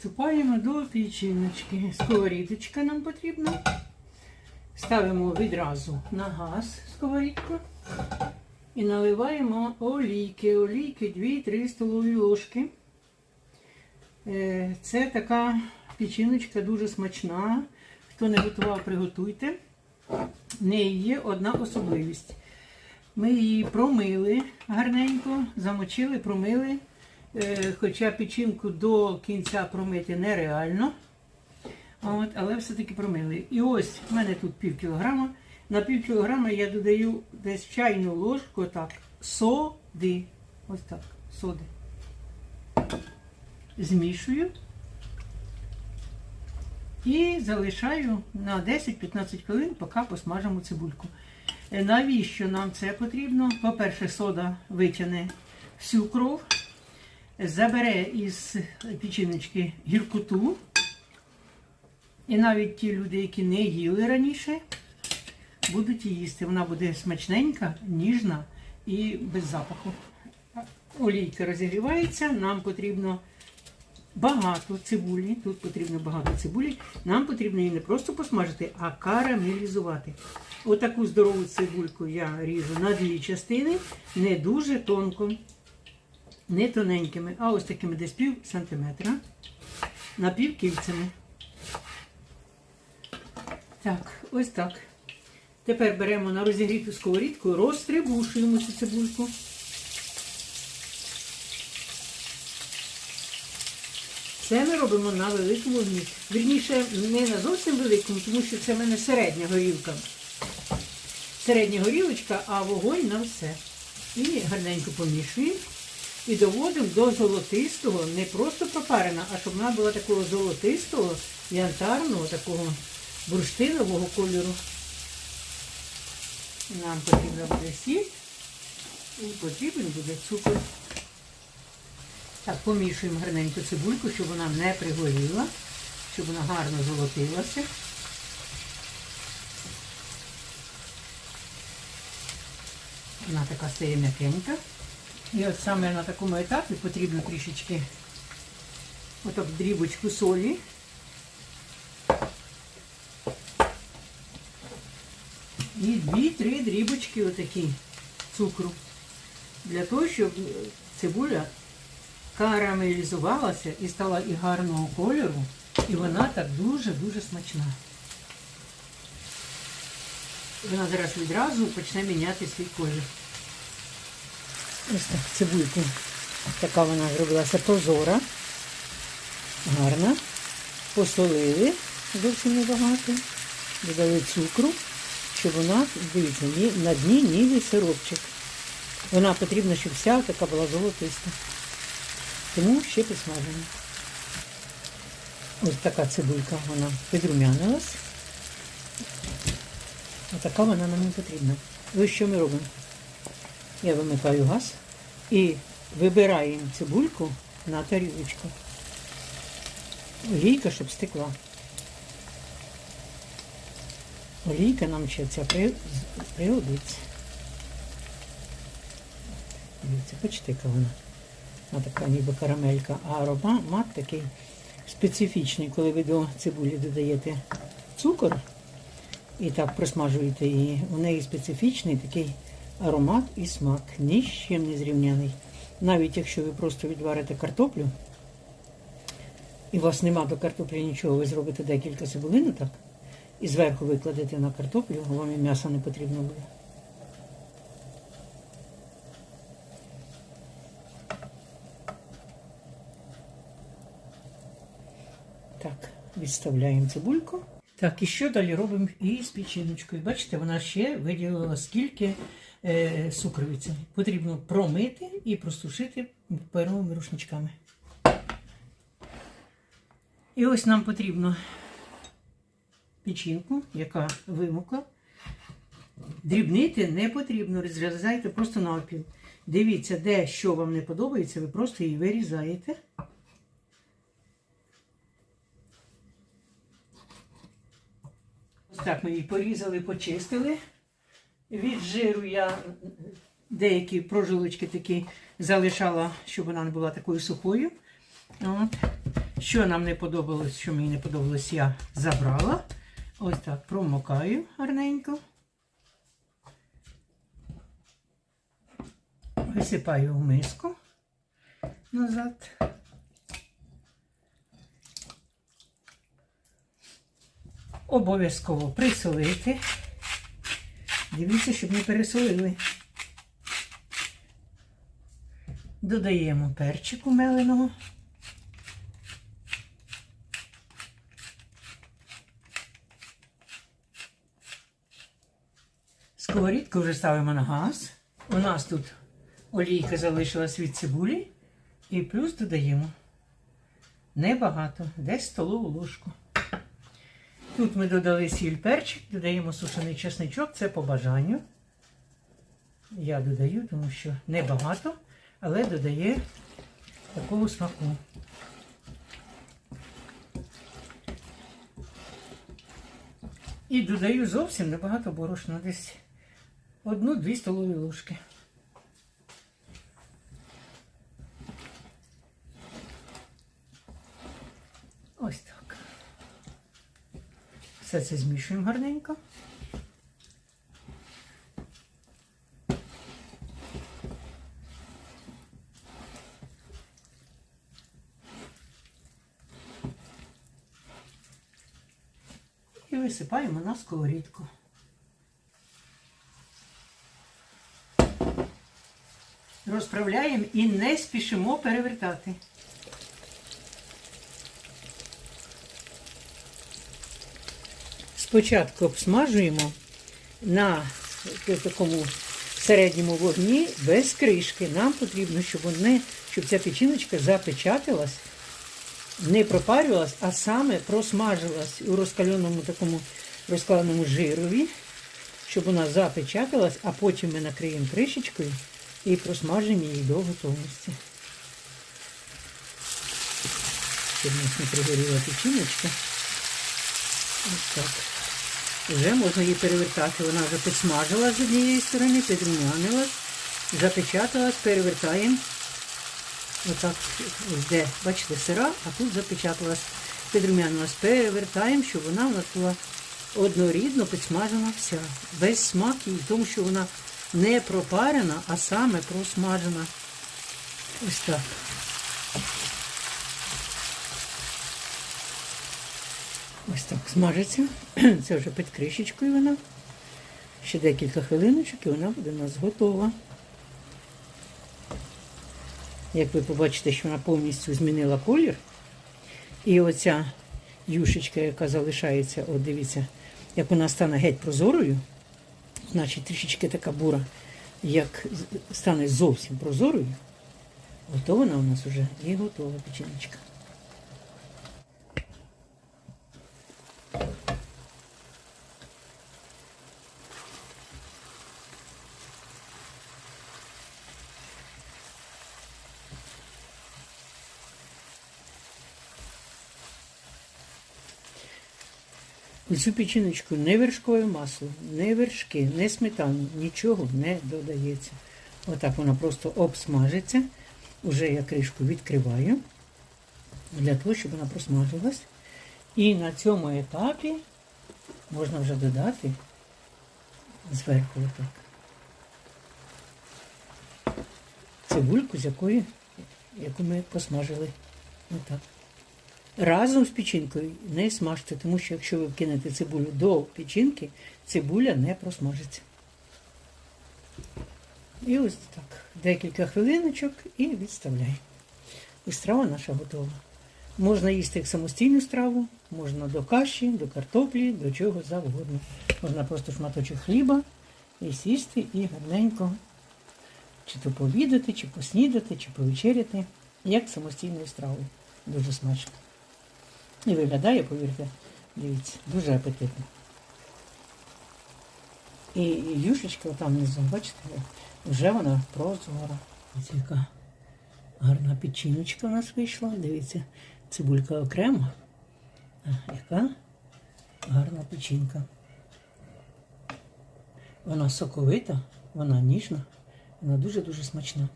приступаємо до печіночки. Сковорідочка нам потрібна. Ставимо відразу на газ сковорідку і наливаємо олійки. Олійки 2-3 столові ложки. Е, Це така печіночка дуже смачна. Хто не готував, приготуйте. В неї є одна особливість. Ми її промили гарненько, замочили, промили. Е, Хоча печінку до кінця промити нереально. От, але все-таки промили. І ось в мене тут пів кілограма. На пів кілограма я додаю десь чайну ложку так, соди. Ось так, соди. Змішую. І залишаю на 10-15 хвилин, поки посмажимо цибульку. Е, Навіщо нам це потрібно? По-перше, сода витягне всю кров, забере із печіночки гіркоту. І навіть ті люди, які не їли раніше, будуть її їсти. Вона буде смачненька, ніжна і без запаху. Олійка розігрівається, нам потрібно багато цибулі. Тут потрібно багато цибулі. Нам потрібно її не просто посмажити, а карамелізувати. Отаку здорову цибульку я ріжу на дві частини, не дуже тонко, не тоненькими, а ось такими десь пів сантиметра, напівкільцями. Так, ось так. Тепер беремо на розігріту сковорідку, розтрибушуємо цю цибульку. Це ми робимо на великому вогні. Вірніше, не на зовсім великому, тому що це в мене середня горілка. Середня горілочка, а вогонь на все. І гарненько помішуємо. І доводимо до золотистого, не просто пропарена, а щоб вона була такого золотистого, янтарного, такого бурштинового кольору. Нам потрібно буде сіль і потрібен буде цукор. Так, помішуємо гарненько цибульку, щоб вона не пригоріла, щоб вона гарно золотилася. Вона така стає м'якенька. І от саме на такому етапі потрібно трішечки отак дрібочку солі. І дві-три дрібочки отакі цукру. Для того, щоб цибуля карамелізувалася і стала і гарного кольору, і вона так дуже-дуже смачна. Вона зараз відразу почне міняти свій колір. Ось так, цибульку. Така вона зробилася прозора, гарна. Посолили зовсім небагато, додали цукру, щоб вона, дивіться, на дні ніби сиропчик. Вона потрібна, щоб вся така була золотиста. Тому ще підсмажимо. Ось така цибулька, вона підрумянилась. Отака вона нам не потрібна. Ось що ми робимо? Я вимикаю газ і вибираємо цибульку на тарілочку. Олійка, щоб стекла. Олійка нам ще ця при- пригодиться. Дивіться, яка вона. Вона така ніби карамелька, а аромат такий специфічний, коли ви до цибулі додаєте цукор і так просмажуєте її. У неї специфічний такий аромат і смак, ні з чим не зрівняний. Навіть якщо ви просто відварите картоплю, і у вас нема до картоплі нічого, ви зробите декілька цибулин так, і зверху викладете на картоплю, вам і м'ясо не потрібно буде. Так, відставляємо цибульку. Так, і що далі робимо із печіночкою? Бачите, вона ще виділила скільки е, сукровиці. Потрібно промити і простушити паперовими рушничками. І ось нам потрібно печінку, яка вимокла. Дрібнити не потрібно, розрізайте просто навпіл. Дивіться, де що вам не подобається, ви просто її вирізаєте. Так ми її порізали, почистили. Від жиру я деякі прожилочки такі залишала, щоб вона не була такою сухою. От. Що нам не подобалось, що мені не подобалось, я забрала. Ось так промокаю гарненько. Висипаю в миску назад. Обов'язково присолити. Дивіться, щоб не пересолили. Додаємо перчику меленого. Сковорідку вже ставимо на газ. У нас тут олійка залишилась від цибулі. І плюс додаємо небагато, десь столову ложку. Тут ми додали сіль перчик, додаємо сушений чесничок, це по бажанню. Я додаю, тому що небагато, але додає такого смаку. І додаю зовсім небагато борошна, десь одну-дві столові ложки. Ось так. Все це змішуємо гарненько. І висипаємо на сковорідку. Розправляємо і не спішимо перевертати. Спочатку обсмажуємо на такому середньому вогні без кришки. Нам потрібно, щоб вони, щоб ця печіночка запечаталась, не пропарювалась, а саме просмажилась у розкаленому такому розкаленому жирові, щоб вона запечаталась, а потім ми накриємо кришечкою і просмажимо її до готовності. Щоб у нас не пригоріла печіночка. Ось так. Вже можна її перевертати. Вона вже підсмажилась з однієї сторони, підрумянилась, запечаталась, перевертаємо. Отак, де, бачите, сира, а тут запечаталась, підрумянилась. Перевертаємо, щоб вона у нас була однорідно підсмажена вся. Без смаку, тому що вона не пропарена, а саме просмажена. Ось так. Ось так смажиться. Це вже під кришечкою вона. Ще декілька хвилиночок і вона буде у нас готова. Як ви побачите, що вона повністю змінила колір. І оця юшечка, яка залишається, от дивіться, як вона стане геть прозорою, значить трішечки така бура, як стане зовсім прозорою, ото вона у нас вже і готова печіночка. У цю печіночку не вершкове масло, не вершки, не сметану, нічого не додається. Отак вона просто обсмажиться. Уже я кришку відкриваю для того, щоб вона просмажилась. І на цьому етапі можна вже додати зверху отак. Цибульку, з якої, яку ми посмажили. Отак. Разом з печінкою не смажте, тому що якщо ви вкинете цибулю до печінки, цибуля не просмажиться. І ось так. Декілька хвилиночок і відставляємо. І страва наша готова. Можна їсти як самостійну страву, можна до каші, до картоплі, до чого завгодно. Можна просто шматочок хліба і сісти і гарненько чи то пообідати, чи поснідати, чи повечеряти, як самостійною стравою. Дуже смачно. І виглядає, повірте, дивіться, дуже апетитно. І юшечка там внизу, бачите, вже вона прозора. Ось яка гарна печіночка у нас вийшла. Дивіться, цибулька окремо. Яка гарна печінка. Вона соковита, вона ніжна, вона дуже-дуже смачна.